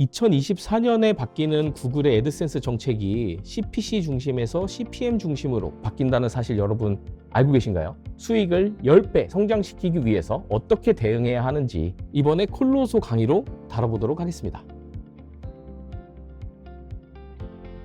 2024년에 바뀌는 구글의 애드센스 정책이 CPC 중심에서 CPM 중심으로 바뀐다는 사실 여러분 알고 계신가요? 수익을 10배 성장시키기 위해서 어떻게 대응해야 하는지 이번에 콜로소 강의로 다뤄보도록 하겠습니다.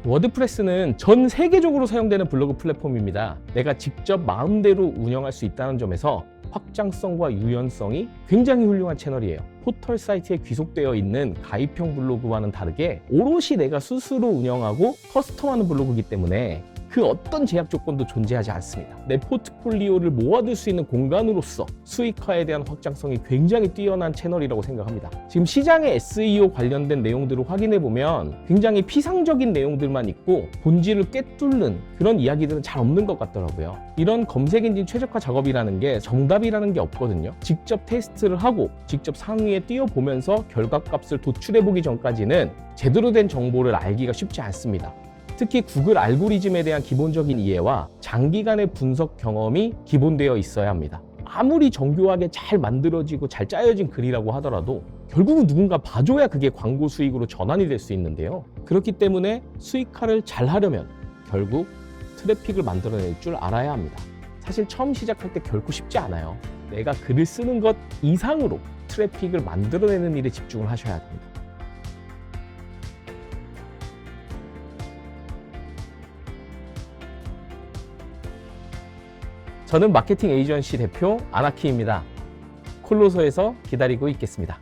워드프레스는 전 세계적으로 사용되는 블로그 플랫폼입니다. 내가 직접 마음대로 운영할 수 있다는 점에서 확장성과 유연성이 굉장히 훌륭한 채널이에요. 포털 사이트에 귀속되어 있는 가입형 블로그와는 다르게 오롯이 내가 스스로 운영하고 커스텀하는 블로그이기 때문에 그 어떤 제약 조건도 존재하지 않습니다. 내 포트폴리오를 모아둘 수 있는 공간으로서 수익화에 대한 확장성이 굉장히 뛰어난 채널이라고 생각합니다. 지금 시장의 SEO 관련된 내용들을 확인해 보면 굉장히 피상적인 내용들만 있고 본질을 꿰뚫는 그런 이야기들은 잘 없는 것 같더라고요. 이런 검색 엔진 최적화 작업이라는 게 정답이라는 게 없거든요. 직접 테스트를 하고 직접 상위에 띄워보면서 결과값을 도출해 보기 전까지는 제대로 된 정보를 알기가 쉽지 않습니다. 특히 구글 알고리즘에 대한 기본적인 이해와 장기간의 분석 경험이 기본되어 있어야 합니다. 아무리 정교하게 잘 만들어지고 잘 짜여진 글이라고 하더라도 결국은 누군가 봐줘야 그게 광고 수익으로 전환이 될 수 있는데요. 그렇기 때문에 수익화를 잘 하려면 결국 트래픽을 만들어낼 줄 알아야 합니다. 사실 처음 시작할 때 결코 쉽지 않아요. 내가 글을 쓰는 것 이상으로 트래픽을 만들어내는 일에 집중을 하셔야 됩니다. 저는 마케팅 에이전시 대표 아나키입니다. 콜로소에서 기다리고 있겠습니다.